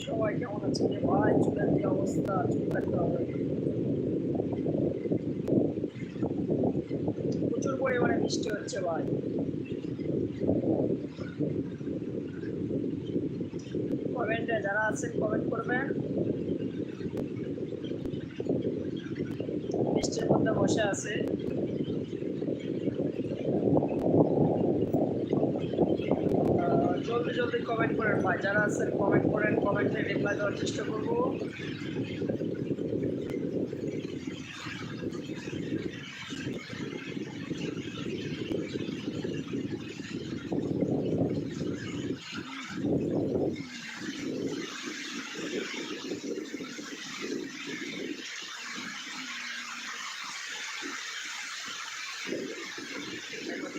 সবাই কেমন আছে ভাই, চুলের কি অবস্থা? চুল কাটতে হবে। প্রচুর পরিমাণে বৃষ্টি হচ্ছে, ভাই। কমেন্টে যারা আছেন, কমেন্ট করবেন। বৃষ্টির মধ্যে বসে আছে। জলদি জলদি কমেন্ট করেন ভাই। যারা আছেন কমেন্ট করেন কমেন্টে রিপ্লাই দেওয়ার চেষ্টা করব।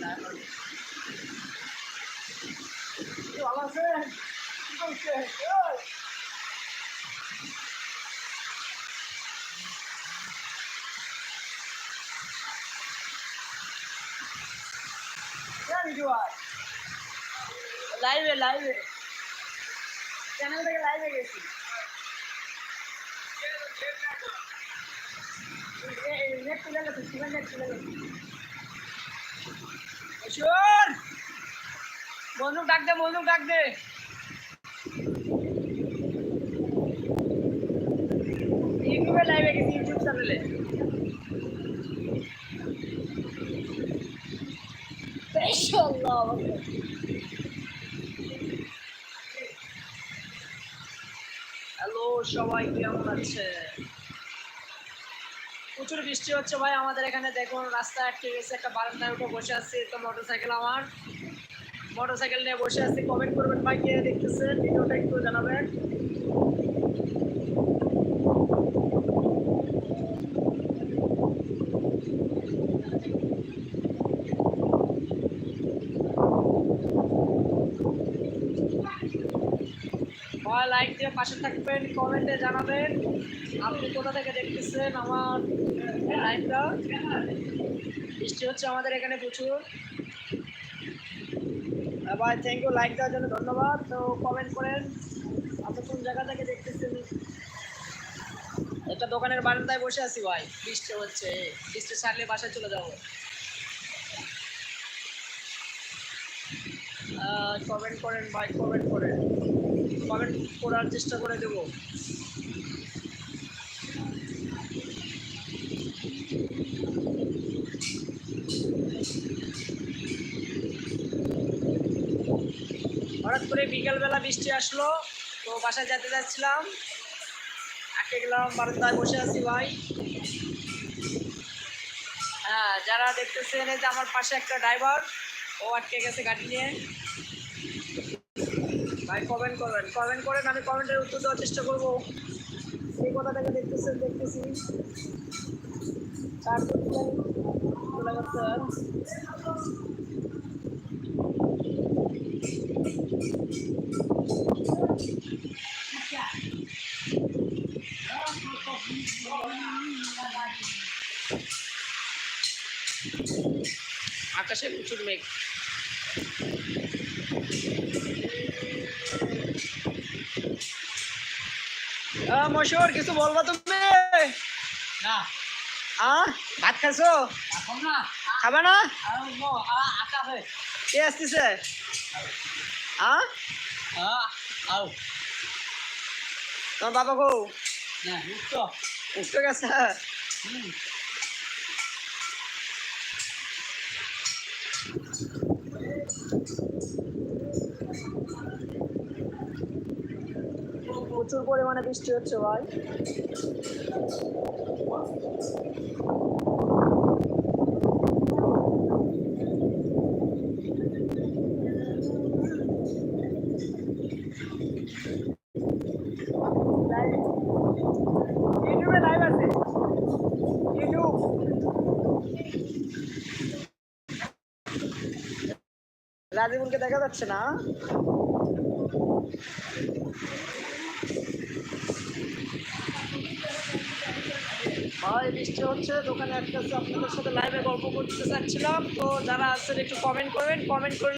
ভালো আছেন লাইভে লাইভে চ্যানেল থেকে লাইভে গেছি। নেট তুলে গেছে নেট তুলে গেছে। বন্ধু ডাক দে বন্ধু ডাক দে। ইউটিউবে লাইভে গেছি, ইউটিউব চ্যানেলে হ্যালো, সবাই কেমন আছে প্রচুর বৃষ্টি হচ্ছে ভাই, আমাদের এখানে দেখুন রাস্তা আটকে গেছে একটা বারান্দায় উঠে বসে আছি তো মোটরসাইকেল আমার। মোটরসাইকেল নিয়ে বসে আছি। কমেন্ট করবেন ভাই কে দেখতেছেন, ভিডিওটা একটু জানাবেন। লাইক দিয়ে পাশে থাকবেন কমেন্টে জানাবেন। আপনি কোথা থেকে দেখতেছেন আমার লাইভটা বৃষ্টি হচ্ছে আমাদের এখানে প্রচুর। ভাই থ্যাংক ইউ লাইক দেওয়ার জন্য ধন্যবাদ। তো কমেন্ট করেন, আপনি কোন জায়গা থেকে দেখতেছেন? একটা দোকানের বারান্দায় বসে আছি ভাই, বৃষ্টি হচ্ছে। বৃষ্টি ছাড়লে বাসায় চলে যাব। কমেন্ট করেন ভাই কমেন্ট করেন। কমেন্ট করার চেষ্টা করে দেব। হঠাৎ করে বিকেলবেলা বৃষ্টি আসলো, তো বাসায় যেতে যাচ্ছিলাম। আটকে গেলাম, বারান্দায় বসে আছি ভাই। হ্যাঁ যারা দেখতেছেন যে আমার পাশে একটা ড্রাইভার, ও আটকে গেছে গাড়ি নিয়ে। ভাই কমেন্ট করবেন। কমেন্ট করেন, আমি কমেন্টের উত্তর দেওয়ার চেষ্টা করব। সেই কথাটাকে দেখতেছেন, দেখতেছি। তারপর আকাশে প্রচুর মেঘ। মশর কিছু বলবা তুমি? না। ভাত খাইছো? খাবা না? হয় কে আসতেছে? তোমার বাবা না উঠছ। উঠতে গেছে। প্রচুর পরিমাণে বৃষ্টি হচ্ছে ভাই। রাজিবুলকে দেখা যাচ্ছে না? বৃষ্টি হচ্ছে, দোকানে একটা আপনাদের সাথে লাইভে গল্প করতে চাচ্ছিলাম, তো যারা আছেন একটু কমেন্ট করবেন কমেন্ট করে